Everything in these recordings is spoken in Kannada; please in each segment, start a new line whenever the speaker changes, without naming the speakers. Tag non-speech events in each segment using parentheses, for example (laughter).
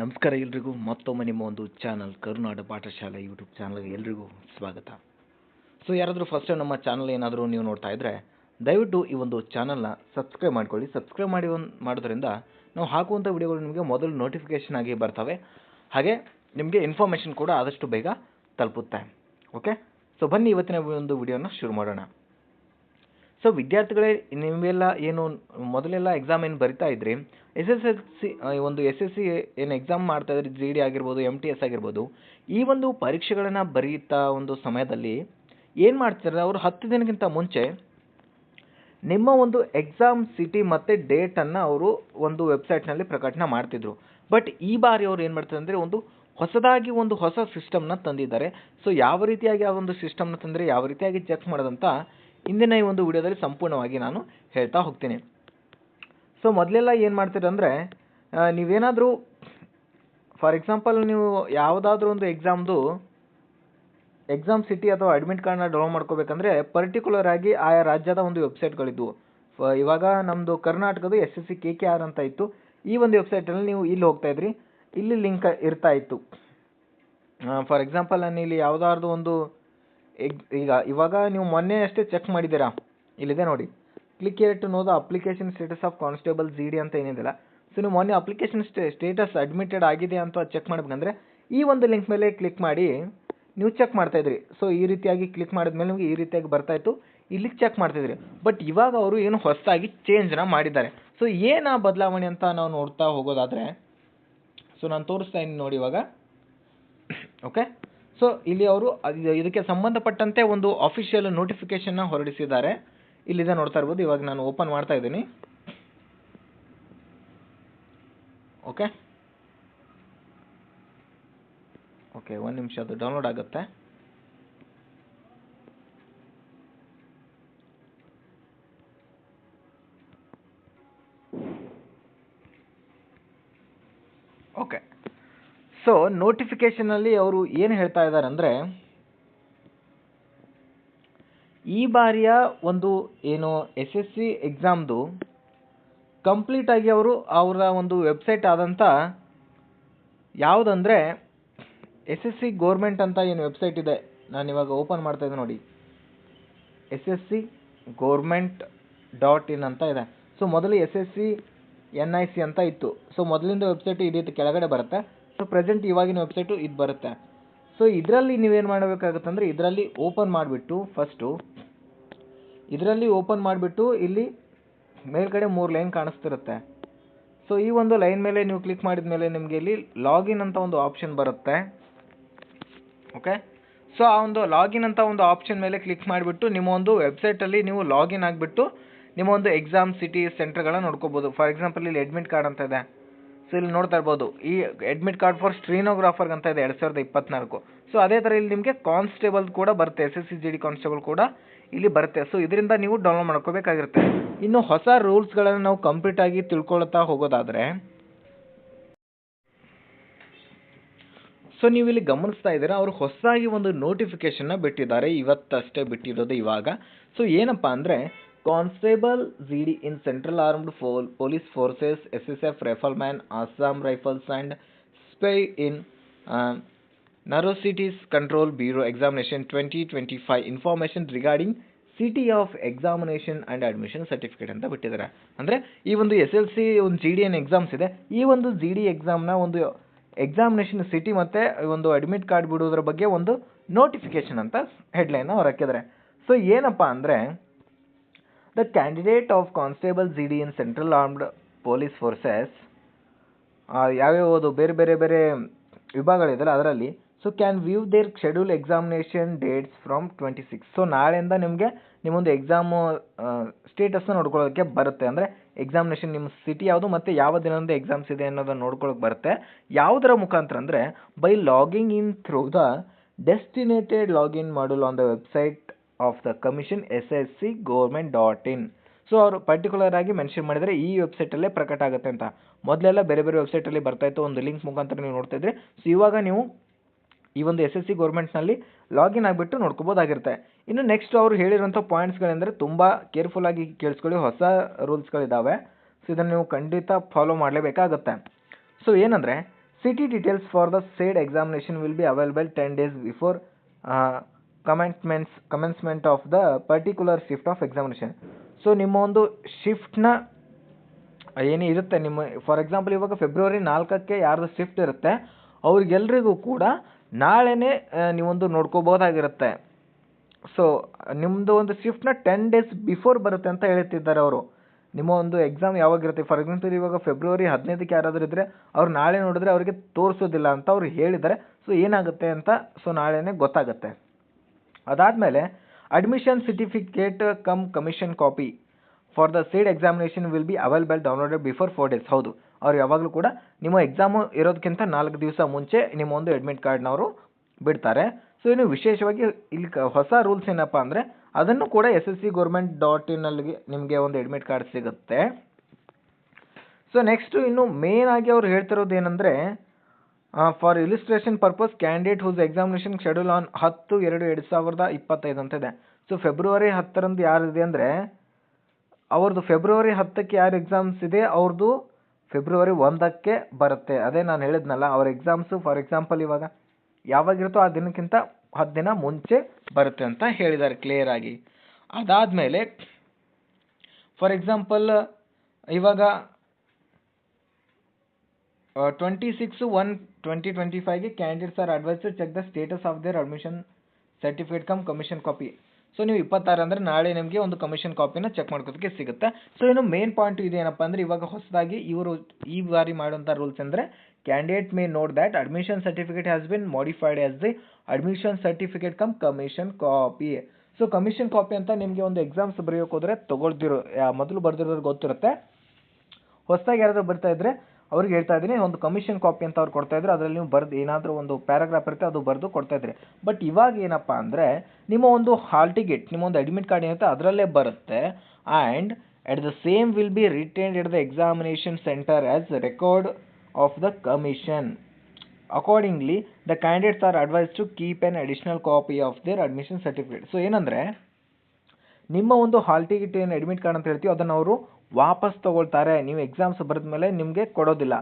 ನಮಸ್ಕಾರ ಎಲ್ರಿಗೂ. ಮತ್ತೊಮ್ಮೆ ನಿಮ್ಮ ಒಂದು ಚಾನಲ್ ಕರುನಾಡ ಪಾಠಶಾಲೆ ಯೂಟ್ಯೂಬ್ ಚಾನಲ್ಗೆ ಎಲ್ರಿಗೂ ಸ್ವಾಗತ. ಸೊ ಯಾರಾದರೂ ಫಸ್ಟ್ ಟೈಮ್ ನಮ್ಮ ಚಾನಲ್ ಏನಾದರೂ ನೀವು ನೋಡ್ತಾ ಇದ್ದರೆ ದಯವಿಟ್ಟು ಈ ಒಂದು ಚಾನಲ್ನ ಸಬ್ಸ್ಕ್ರೈಬ್ ಮಾಡ್ಕೊಳ್ಳಿ. ಸಬ್ಸ್ಕ್ರೈಬ್ ಮಾಡಿ ಮಾಡೋದ್ರಿಂದ ನಾವು ಹಾಕುವಂಥ ವಿಡಿಯೋಗಳು ನಿಮಗೆ ಮೊದಲು ನೋಟಿಫಿಕೇಷನ್ ಆಗಿ ಬರ್ತವೆ. ಹಾಗೆ ನಿಮಗೆ ಇನ್ಫಾರ್ಮೇಷನ್ ಕೂಡ ಆದಷ್ಟು ಬೇಗ ತಲುಪುತ್ತೆ. ಓಕೆ ಸೊ ಬನ್ನಿ ಇವತ್ತಿನ ಒಂದು ವಿಡಿಯೋನ ಶುರು ಮಾಡೋಣ. ಸೊ ವಿದ್ಯಾರ್ಥಿಗಳೇ, ನಿಮಗೆಲ್ಲ ಏನು, ಮೊದಲೆಲ್ಲ ಎಕ್ಸಾಮ್ ಏನು ಬರಿತಾ ಇದ್ರಿ? ಎಸ್ ಎಸ್ ಎಲ್ ಸಿ ಒಂದು ಎಸ್ ಎಸ್ ಸಿ ಏನು ಎಕ್ಸಾಮ್ ಮಾಡ್ತಾ ಇದ್ರಿ? ಜಿ ಡಿ ಆಗಿರ್ಬೋದು ಎಂ ಟಿ ಎಸ್ ಆಗಿರ್ಬೋದು. ಈ ಒಂದು ಪರೀಕ್ಷೆಗಳನ್ನು ಬರೀತಾ ಒಂದು ಸಮಯದಲ್ಲಿ ಏನು ಮಾಡ್ತಾರೆ ಅವರು ಹತ್ತು ದಿನಕ್ಕಿಂತ ಮುಂಚೆ ನಿಮ್ಮ ಒಂದು ಎಕ್ಸಾಮ್ ಸಿಟಿ ಮತ್ತು ಡೇಟನ್ನು ಅವರು ಒಂದು ವೆಬ್ಸೈಟ್ನಲ್ಲಿ ಪ್ರಕಟಣೆ ಮಾಡ್ತಿದ್ರು. ಬಟ್ ಈ ಬಾರಿ ಅವ್ರು ಏನು ಮಾಡ್ತಾರೆ ಅಂದರೆ, ಒಂದು ಹೊಸದಾಗಿ ಒಂದು ಹೊಸ ಸಿಸ್ಟಮ್ನ ತಂದಿದ್ದಾರೆ. ಸೊ ಯಾವ ರೀತಿಯಾಗಿ ಆ ಒಂದು ಸಿಸ್ಟಮ್ನ ತಂದರೆ, ಯಾವ ರೀತಿಯಾಗಿ ಚೆಕ್ ಮಾಡೋದಂತ ಇಂದಿನ ಈ ಒಂದು ವಿಡಿಯೋದಲ್ಲಿ ಸಂಪೂರ್ಣವಾಗಿ ನಾನು ಹೇಳ್ತಾ ಹೋಗ್ತೀನಿ. ಸೊ ಮೊದಲೆಲ್ಲ ಏನು ಮಾಡ್ತೀರಿ ಅಂದರೆ ನೀವೇನಾದರೂ ಫಾರ್ ಎಕ್ಸಾಂಪಲ್ ನೀವು ಯಾವುದಾದ್ರೂ ಒಂದು ಎಕ್ಸಾಮ್ದು ಎಕ್ಸಾಮ್ ಸಿಟಿ ಅಥವಾ ಅಡ್ಮಿಟ್ ಕಾರ್ಡ್ನ ಡೌನ್ಲೋಡ್ ಮಾಡ್ಕೋಬೇಕಂದ್ರೆ ಪರ್ಟಿಕ್ಯುಲರ್ ಆಗಿ ಆಯಾ ರಾಜ್ಯದ ಒಂದು ವೆಬ್ಸೈಟ್ಗಳಿದ್ವು ಇವಾಗ ನಮ್ಮದು ಕರ್ನಾಟಕದ S S C K K R ಅಂತ ಇತ್ತು. ಈ ಒಂದು ವೆಬ್ಸೈಟಲ್ಲಿ ನೀವು ಇಲ್ಲಿ ಹೋಗ್ತಾ ಇದ್ರಿ. ಇಲ್ಲಿ ಲಿಂಕ್ ಇರ್ತಾ ಇತ್ತು. ಫಾರ್ ಎಕ್ಸಾಂಪಲ್ ನಾನು ಇಲ್ಲಿ ಯಾವುದಾದ್ರು ಒಂದು ಎಗ್, ಈಗ, ಇವಾಗ ನೀವು ಮೊನ್ನೆ ಅಷ್ಟೇ ಚೆಕ್ ಮಾಡಿದ್ದೀರಾ? ಇಲ್ಲಿದೆ ನೋಡಿ. Click here to know the application status of constable G D ಅಂತ ಏನಿದೆಯಲ್ಲ? ಸೊ ನೀವು ಮೊನ್ನೆ ಅಪ್ಲಿಕೇಶನ್ ಸ್ಟೇ ಸ್ಟೇಟಸ್ ಅಡ್ಮಿಟೆಡ್ ಆಗಿದೆ ಅಂತ ಚೆಕ್ ಮಾಡಬೇಕಂದ್ರೆ, ಈ ಒಂದು ಲಿಂಕ್ ಮೇಲೆ ಕ್ಲಿಕ್ ಮಾಡಿ, ನೀವು ಚೆಕ್ ಮಾಡ್ತಾ ಇದ್ರಿ. ಸೊ ಈ ರೀತಿಯಾಗಿ ಕ್ಲಿಕ್ ಮಾಡಿದ್ಮೇಲೆ ನಿಮಗೆ ಈ ರೀತಿಯಾಗಿ ಬರ್ತಾಯಿತ್ತು ಇಲ್ಲಿ ಚೆಕ್ ಮಾಡ್ತಿದ್ರಿ ಬಟ್ ಇವಾಗ ಅವರು ಏನು ಹೊಸದಾಗಿ ಚೇಂಜ್ನ ಮಾಡಿದ್ದಾರೆ. ಸೊ ಏನು ಆ ಬದಲಾವಣೆ ಅಂತ ನಾವು ನೋಡ್ತಾ ಹೋಗೋದಾದರೆ ಸೊ ನಾನು ತೋರಿಸ್ತಾ ಇದ್ದೀನಿ ನೋಡಿ ಇವಾಗ. (coughs) ಓಕೆ ಸೊ ಇಲ್ಲಿ ಅವರು ಇದಕ್ಕೆ ಸಂಬಂಧಪಟ್ಟಂತೆ ಒಂದು ಅಫಿಷಿಯಲ್ ನೋಟಿಫಿಕೇಶನ್ನ ಹೊರಡಿಸಿದ್ದಾರೆ. ಇಲ್ಲಿದೆ ನೋಡ್ತಾ ಇರ್ಬೋದು. ಇವಾಗ ನಾನು ಓಪನ್ ಮಾಡ್ತಾ ಇದ್ದೀನಿ. ಓಕೆ ಓಕೆ ಒಂದು ನಿಮಿಷ. ಅದು ಡೌನ್ಲೋಡ್ ಆಗುತ್ತೆ. ಓಕೆ ಸೊ ನೋಟಿಫಿಕೇಷನಲ್ಲಿ ಅವರು ಏನು ಹೇಳ್ತಾ ಇದ್ದಾರೆ ಅಂದರೆ, ಈ ಬಾರಿಯ ಒಂದು ಏನು ಎಸ್ ಎಸ್ ಸಿ ಎಕ್ಸಾಮ್ದು ಕಂಪ್ಲೀಟಾಗಿ ಅವರು ಅವರ ಒಂದು ವೆಬ್ಸೈಟ್ ಆದಂಥ ಯಾವುದಂದರೆ ಎಸ್ ಎಸ್ ಸಿ ಗೋರ್ಮೆಂಟ್ ಅಂತ ಏನು ವೆಬ್ಸೈಟ್ ಇದೆ, ನಾನು ಇವಾಗ ಓಪನ್ ಮಾಡ್ತಾ ಇದ್ದೆ ನೋಡಿ. S S C government dot in ಅಂತ ಇದೆ. ಸೊ ಮೊದಲು S S C N I C ಅಂತ ಇತ್ತು. ಸೊ ಮೊದಲಿಂದ ವೆಬ್ಸೈಟ್ ರೀತಿ ಕೆಳಗಡೆ ಬರುತ್ತೆ. ಸೊ ಪ್ರೆಸೆಂಟ್ ಇವಾಗಿನ ವೆಬ್ಸೈಟು ಇದು ಬರುತ್ತೆ. ಸೊ ಇದರಲ್ಲಿ ನೀವೇನು ಮಾಡಬೇಕಾಗುತ್ತೆ ಅಂದರೆ ಇದರಲ್ಲಿ ಓಪನ್ ಮಾಡಿಬಿಟ್ಟು ಫಸ್ಟು ಇದರಲ್ಲಿ ಓಪನ್ ಮಾಡಿಬಿಟ್ಟು ಇಲ್ಲಿ ಮೇಲ್ಗಡೆ ಮೂರು ಲೈನ್ ಕಾಣಿಸ್ತಿರುತ್ತೆ. ಸೊ ಈ ಒಂದು ಲೈನ್ ಮೇಲೆ ನೀವು ಕ್ಲಿಕ್ ಮಾಡಿದ ಮೇಲೆ ನಿಮಗೆ ಇಲ್ಲಿ ಲಾಗಿನ್ ಅಂತ ಒಂದು ಆಪ್ಷನ್ ಬರುತ್ತೆ. ಓಕೆ ಸೊ ಆ ಒಂದು ಲಾಗಿನ್ ಅಂತ ಒಂದು ಆಪ್ಷನ್ ಮೇಲೆ ಕ್ಲಿಕ್ ಮಾಡಿಬಿಟ್ಟು ನಿಮ್ಮ ಒಂದು ವೆಬ್ಸೈಟಲ್ಲಿ ನೀವು ಲಾಗಿನ್ ಆಗಿಬಿಟ್ಟು ನಿಮ್ಮ ಒಂದು ಎಕ್ಸಾಮ್ ಸಿಟಿ ಸೆಂಟರ್ಗಳನ್ನ ನೋಡ್ಕೋಬೋದು. ಫಾರ್ ಎಕ್ಸಾಂಪಲ್ ಇಲ್ಲಿ ಅಡ್ಮಿಟ್ ಕಾರ್ಡ್ ಅಂತ ಇದೆ. ಸೊ ಇಲ್ಲಿ ನೋಡ್ತಾ ಇರ್ಬೋದು. ಈ ಅಡ್ಮಿಟ್ ಕಾರ್ಡ್ ಫಾರ್ ಸ್ಟ್ರೀನೋಗ್ರಾಫರ್ ಅಂತ ಇದೆ ಎರಡು ಸಾವಿರದ ಇಪ್ಪತ್ನಾಲ್ಕು. ಸೊ ಅದೇ ಥರ ಇಲ್ಲಿ ನಿಮಗೆ ಕಾನ್ಸ್ಟೇಬಲ್ ಕೂಡ ಬರುತ್ತೆ S S C G D constable ಕೂಡ ಇಲ್ಲಿ ಬರುತ್ತೆ. ಸೊ ಇದರಿಂದ ನೀವು ಡೌನ್ಲೋಡ್ ಮಾಡ್ಕೋಬೇಕಾಗಿರುತ್ತೆ. ಇನ್ನು ಹೊಸ ರೂಲ್ಸ್ಗಳನ್ನು ನಾವು ಕಂಪ್ಲೀಟ್ ಆಗಿ ತಿಳ್ಕೊಳ್ತಾ ಹೋಗೋದಾದರೆ ಸೊ ನೀವು ಇಲ್ಲಿ ಗಮನಿಸ್ತಾ ಇದ್ದೀರಾ, ಅವರು ಹೊಸದಾಗಿ ಒಂದು ನೋಟಿಫಿಕೇಶನ್ನ ಬಿಟ್ಟಿದ್ದಾರೆ. ಇವತ್ತಷ್ಟೇ ಬಿಟ್ಟಿರೋದು ಇವಾಗ. ಸೊ ಏನಪ್ಪ ಅಂದರೆ constable G D in central armed pole police forces S S F rifleman Assam rifles and sepoy in narcotics control bureau examination twenty twenty five information regarding city of examination and admission certificate ಅಂತ ಬಿಟ್ಟಿದ್ದಾರೆ. ಅಂದರೆ ಈ ಒಂದು ಎಸ್ ಎಲ್ ಸಿ ಒಂದು ಜಿ ಡಿ ಎನ್ ಎಕ್ಸಾಮ್ಸ್ ಇದೆ. ಈ ಒಂದು ಜಿ ಡಿ ಎಕ್ಸಾಮ್ನ ಒಂದು ಎಕ್ಸಾಮಿನೇಷನ್ ಸಿಟಿ ಮತ್ತು ಒಂದು ಅಡ್ಮಿಟ್ ಕಾರ್ಡ್ ಬಿಡೋದ್ರ ಬಗ್ಗೆ ಒಂದು ನೋಟಿಫಿಕೇಷನ್ ಅಂತ ಹೆಡ್ಲೈನ್ ಅವ್ರು ಹಾಕಿದ್ದಾರೆ ಸೊ ಏನಪ್ಪ ಅಂದರೆ the candidate of constable G D in central Police police ಯಾವ್ಯಾವುದು ಬೇರೆ ಬೇರೆ ಬೇರೆ ವಿಭಾಗಗಳಿದೆಯಲ್ಲ ಅದರಲ್ಲಿ so can view their schedule examination dates from twenty six so ನಾಳೆಯಿಂದ ನಿಮಗೆ ನಿಮ್ಮೊಂದು ಎಕ್ಸಾಮು ಸ್ಟೇಟಸ್ನ ನೋಡ್ಕೊಳ್ಳೋದಕ್ಕೆ ಬರುತ್ತೆ. ಅಂದರೆ ಎಕ್ಸಾಮಿನೇಷನ್ ನಿಮ್ಮ ಸಿಟಿ ಯಾವುದು ಮತ್ತು ಯಾವ ದಿನದಂದು ಎಕ್ಸಾಮ್ಸ್ ಇದೆ ಅನ್ನೋದನ್ನು ನೋಡ್ಕೊಳ್ಳೋಕೆ ಬರುತ್ತೆ. ಯಾವುದರ ಮುಖಾಂತರ ಅಂದರೆ by logging in through the designated login model on the website of the commission S S C government dot in so ಅವರು ಪರ್ಟಿಕ್ಯುಲರ್ ಆಗಿ ಮೆನ್ಷನ್ ಮಾಡಿದರೆ ಈ ವೆಬ್ಸೈಟಲ್ಲೇ ಪ್ರಕಟ ಆಗುತ್ತೆ ಅಂತ. ಮೊದಲೆಲ್ಲ ಬೇರೆ ಬೇರೆ ವೆಬ್ಸೈಟಲ್ಲಿ ಬರ್ತಾ ಇತ್ತು, ಒಂದು ಲಿಂಕ್ ಮುಖಾಂತರ ನೀವು ನೋಡ್ತಾ ಇದ್ರಿ. ಸೊ ಇವಾಗ ನೀವು ಈ ಒಂದು ಎಸ್ ಎಸ್ ಸಿ ಗೌರ್ಮೆಂಟ್ನಲ್ಲಿ ಲಾಗಿನ್ ಆಗಿಬಿಟ್ಟು ನೋಡ್ಕೋಬೋದಾಗಿರುತ್ತೆ. ಇನ್ನು ನೆಕ್ಸ್ಟ್ ಅವರು ಹೇಳಿರುವಂಥ ಪಾಯಿಂಟ್ಸ್ಗಳೆಂದರೆ ತುಂಬ ಕೇರ್ಫುಲ್ಲಾಗಿ ಕೇಳಿಸ್ಕೊಳ್ಳಿ, ಹೊಸ ರೂಲ್ಸ್ಗಳಿದ್ದಾವೆ ಸೊ ಇದನ್ನು ನೀವು ಖಂಡಿತ ಫಾಲೋ ಮಾಡಲೇಬೇಕಾಗುತ್ತೆ. ಸೊ ಏನಂದರೆ city details for the said examination will be available ten days before commencements commencement of the particular shift of examination so ನಿಮ್ಮ ಒಂದು ಶಿಫ್ಟ್ನ ಏನೇ ಇರುತ್ತೆ, ನಿಮ್ಮ ಫಾರ್ ಎಕ್ಸಾಂಪಲ್ ಇವಾಗ ಫೆಬ್ರವರಿ ನಾಲ್ಕಕ್ಕೆ ಯಾರ್ದು ಶಿಫ್ಟ್ ಇರುತ್ತೆ, ಅವ್ರಿಗೆಲ್ರಿಗೂ ಕೂಡ ನಾಳೆನೇ ನೀವೊಂದು ನೋಡ್ಕೋಬೋದಾಗಿರುತ್ತೆ ಸೊ ನಿಮ್ಮದು ಒಂದು ಶಿಫ್ಟ್ನ ಟೆನ್ ಡೇಸ್ ಬಿಫೋರ್ ಬರುತ್ತೆ ಅಂತ ಹೇಳ್ತಿದ್ದಾರೆ ಅವರು. ನಿಮ್ಮ ಒಂದು ಎಕ್ಸಾಮ್ ಯಾವಾಗಿರುತ್ತೆ? ಫಾರ್ ಎಕ್ಸಾಂಪಲ್ ಇವಾಗ ಫೆಬ್ರವರಿ ಹದಿನೈದಕ್ಕೆ ಯಾರಾದರೂ ಇದ್ದರೆ ಅವ್ರು ನಾಳೆ ನೋಡಿದ್ರೆ ಅವರಿಗೆ ತೋರಿಸೋದಿಲ್ಲ ಅಂತ ಅವ್ರು ಹೇಳಿದ್ದಾರೆ. ಸೊ ಏನಾಗುತ್ತೆ ಅಂತ ಸೊ ನಾಳೆನೇ ಗೊತ್ತಾಗುತ್ತೆ. ಅದಾದಮೇಲೆ admission certificate cum commission copy for the said examination will be available downloaded before four days ಹೌದು. ಅವ್ರು ಯಾವಾಗಲೂ ಕೂಡ ನಿಮ್ಮ ಎಕ್ಸಾಮು ಇರೋದಕ್ಕಿಂತ ನಾಲ್ಕು ದಿವಸ ಮುಂಚೆ ನಿಮ್ಮ ಒಂದು ಅಡ್ಮಿಟ್ ಕಾರ್ಡ್ನವರು ಬಿಡ್ತಾರೆ. ಸೊ ಇನ್ನು ವಿಶೇಷವಾಗಿ ಇಲ್ಲಿ ಹೊಸ ರೂಲ್ಸ್ ಏನಪ್ಪ ಅಂದರೆ ಅದನ್ನು ಕೂಡ S S C government dot ಇನ್ನಲ್ಲಿ ನಿಮಗೆ ಒಂದು ಅಡ್ಮಿಟ್ ಕಾರ್ಡ್ ಸಿಗುತ್ತೆ. ಸೊ ನೆಕ್ಸ್ಟು ಇನ್ನು ಮೇನ್ ಆಗಿ ಅವ್ರು ಹೇಳ್ತಿರೋದು ಏನಂದರೆ for illustration purpose candidate whose examination schedule on ಹತ್ತು ಎರಡು ಎರಡು ಸಾವಿರದ ಇಪ್ಪತ್ತೈದು ಅಂತ ಇದೆ ಸೊ ಫೆಬ್ರವರಿ ಹತ್ತರಂದು ಯಾರಿದೆ ಅಂದರೆ ಅವ್ರದ್ದು ಫೆಬ್ರವರಿ ಹತ್ತಕ್ಕೆ ಯಾರು ಎಕ್ಸಾಮ್ಸ್ ಇದೆ ಅವ್ರದ್ದು ಫೆಬ್ರವರಿ ಒಂದಕ್ಕೆ ಬರುತ್ತೆ. ಅದೇ ನಾನು ಹೇಳಿದ್ನಲ್ಲ, ಅವ್ರ ಎಕ್ಸಾಮ್ಸು ಫಾರ್ ಎಕ್ಸಾಂಪಲ್ ಇವಾಗ, ಯಾವಾಗಿರುತ್ತೋ ಆ ದಿನಕ್ಕಿಂತ ಹತ್ತು ದಿನ ಮುಂಚೆ ಬರುತ್ತೆ ಅಂತ ಹೇಳಿದ್ದಾರೆ ಕ್ಲಿಯರ್ ಆಗಿ. ಅದಾದಮೇಲೆ ಫಾರ್ ಎಕ್ಸಾಂಪಲ್ ಇವಾಗ twenty six one twenty twenty ಫೈವ್ಗೆ candidates are advised check the status of their admission certificate cum commission copy so ನೀವು ಇಪ್ಪತ್ತಾರು ಅಂದರೆ ನಾಳೆ ನಿಮಗೆ ಒಂದು ಕಮಿಷನ್ ಕಾಪಿನ ಚೆಕ್ ಮಾಡ್ಕೋದಕ್ಕೆ ಸಿಗುತ್ತೆ. ಸೊ ಇನ್ನು ಮೇನ್ ಪಾಯಿಂಟ್ ಇದೆ ಏನಪ್ಪ ಅಂದರೆ ಇವಾಗ ಹೊಸದಾಗಿ ಇವರು ಈ ಬಾರಿ ಮಾಡುವಂಥ ರೂಲ್ಸ್ ಅಂದರೆ candidate may note that admission certificate has been modified as the admission certificate cum commission copy so commission copy ಅಂತ ನಿಮಗೆ ಒಂದು ಎಕ್ಸಾಮ್ಸ್ ಬರೆಯೋಕೆ ಹೋದರೆ ತೊಗೊಳ್ದಿರೋ ಮೊದಲು ಬರೆದಿರೋರು ಗೊತ್ತಿರುತ್ತೆ. ಹೊಸದಾಗಿ ಯಾರಾದರೂ ಬರ್ತಾ ಇದ್ರೆ ಅವ್ರಿಗೆ ಹೇಳ್ತಾ ಇದ್ದೀನಿ, ಒಂದು ಕಮಿಷನ್ ಕಾಪಿ ಅಂತ ಅವ್ರು ಕೊಡ್ತಾ ಇದ್ರು ಅದರಲ್ಲಿ ನೀವು ಬರೆದು ಏನಾದರೂ ಒಂದು ಪ್ಯಾರಾಗ್ರಾಫ್ ಇರುತ್ತೆ ಅದು ಬರೆದು ಕೊಡ್ತಾ ಇದ್ರಿ. ಬಟ್ ಇವಾಗ ಏನಪ್ಪ ಅಂದರೆ, ನಿಮ್ಮ ಒಂದು ಹಾಲ್ ಟಿಕೆಟ್ ನಿಮ್ಮ ಒಂದು ಅಡ್ಮಿಟ್ ಕಾರ್ಡ್ ಏನಿರುತ್ತೆ ಅದರಲ್ಲೇ ಬರುತ್ತೆ. And at the same will be retained at the examination centre as record of the commission accordingly the candidates are advised to keep an additional copy of their admission certificate so ಏನಂದರೆ, ನಿಮ್ಮ ಒಂದು ಹಾಲ್ ಟಿಕೆಟ್ ಏನು ಅಡ್ಮಿಟ್ ಕಾರ್ಡ್ ಅಂತ ಹೇಳ್ತೀವಿ ಅದನ್ನು ಅವರು ವಾಪಸ್ ತಗೊಳ್ತಾರೆ, ನೀವು ಎಕ್ಸಾಮ್ಸ್ ಬರೆದ ಮೇಲೆ ನಿಮಗೆ ಕೊಡೋದಿಲ್ಲ.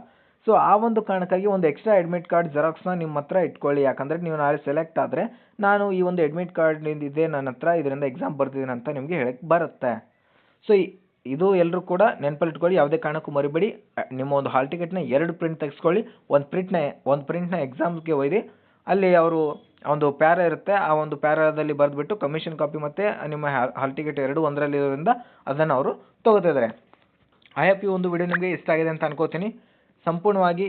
ಸೊ ಆ ಒಂದು ಕಾರಣಕ್ಕಾಗಿ ಒಂದು ಎಕ್ಸ್ಟ್ರಾ ಅಡ್ಮಿಟ್ ಕಾರ್ಡ್ ಜೆರಾಕ್ಸ್ನ ನಿಮ್ಮ ಹತ್ರ ಇಟ್ಕೊಳ್ಳಿ. ಯಾಕಂದರೆ ನೀವು ನಾಳೆ ಸೆಲೆಕ್ಟ್ ಆದರೆ ನಾನು ಈ ಒಂದು ಅಡ್ಮಿಟ್ ಕಾರ್ಡ್ ಇದೆ ನನ್ನ ಹತ್ರ, ಇದರಿಂದ ಎಕ್ಸಾಮ್ ಬರ್ತಿದ್ದೀನಿ ಅಂತ ನಿಮಗೆ ಹೇಳಕ್ಕೆ ಬರುತ್ತೆ. ಸೊ ಇದು ಎಲ್ಲರೂ ಕೂಡ ನೆನಪಲ್ಲಿಟ್ಕೊಳ್ಳಿ ಯಾವುದೇ ಕಾರಣಕ್ಕೂ ಮರಿಬೇಡಿ. ನಿಮ್ಮ ಒಂದು ಹಾಲ್ ಟಿಕೆಟ್ನ ಎರಡು ಪ್ರಿಂಟ್ ತೆಗೆಸ್ಕೊಳ್ಳಿ. ಒಂದು ಪ್ರಿಂಟ್ನ ಒಂದು ಪ್ರಿಂಟ್ನ ಎಕ್ಸಾಮ್ಸ್ಗೆ ಒಯ್ದು. ಅಲ್ಲಿ ಅವರು ಒಂದು ಪ್ಯಾರ ಇರುತ್ತೆ, ಆ ಒಂದು ಪ್ಯಾರದಲ್ಲಿ ಬರೆದ್ಬಿಟ್ಟು ಕಮಿಷನ್ ಕಾಪಿ ಮತ್ತು ನಿಮ್ಮ ಹಾಲ್ ಟಿಕೆಟ್ ಎರಡು ಒಂದರಲ್ಲಿರೋದ್ರಿಂದ ಅದನ್ನು ಅವರು ತೊಗೋತಿದ್ದಾರೆ ಐ ಹ್ಯಾಪ್ ಈ ಒಂದು ವಿಡಿಯೋ ನಿಮಗೆ ಇಷ್ಟ ಆಗಿದೆ ಅಂತ ಅನ್ಕೋತೀನಿ. ಸಂಪೂರ್ಣವಾಗಿ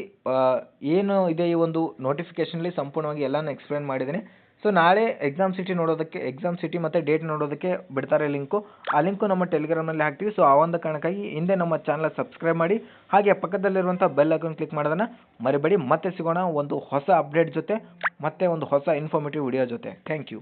ಏನು ಇದೆ ಈ ಒಂದು ನೋಟಿಫಿಕೇಷನಲ್ಲಿ ಸಂಪೂರ್ಣವಾಗಿ ಎಲ್ಲನೂ ಎಕ್ಸ್ಪ್ಲೇನ್ ಮಾಡಿದ್ದೀನಿ. ಸೊ ನಾಳೆ ಎಕ್ಸಾಮ್ ಸಿಟಿ ನೋಡೋದಕ್ಕೆ ಎಕ್ಸಾಮ್ ಸಿಟಿ ಮತ್ತು ಡೇಟ್ ನೋಡೋದಕ್ಕೆ ಬಿಡ್ತಾರೆ ಲಿಂಕು ಆ ಲಿಂಕು ನಮ್ಮ ಟೆಲಿಗ್ರಾಮಲ್ಲಿ ಹಾಕ್ತೀವಿ. ಸೊ ಆ ಒಂದು ಕಾರಣಕ್ಕಾಗಿ ಹಿಂದೆ ನಮ್ಮ ಚಾನಲ್ ಸಬ್ಸ್ಕ್ರೈಬ್ ಮಾಡಿ, ಹಾಗೆ ಪಕ್ಕದಲ್ಲಿರುವಂಥ ಬೆಲ್ ಐಕಾನ್ ಕ್ಲಿಕ್ ಮಾಡೋದನ್ನು ಮರಿಬೇಡಿ. ಮತ್ತೆ ಸಿಗೋಣ ಒಂದು ಹೊಸ ಅಪ್ಡೇಟ್ ಜೊತೆ, ಮತ್ತೆ ಒಂದು ಹೊಸ ಇನ್ಫಾರ್ಮೇಟಿವ್ ವಿಡಿಯೋ ಜೊತೆ. Thank you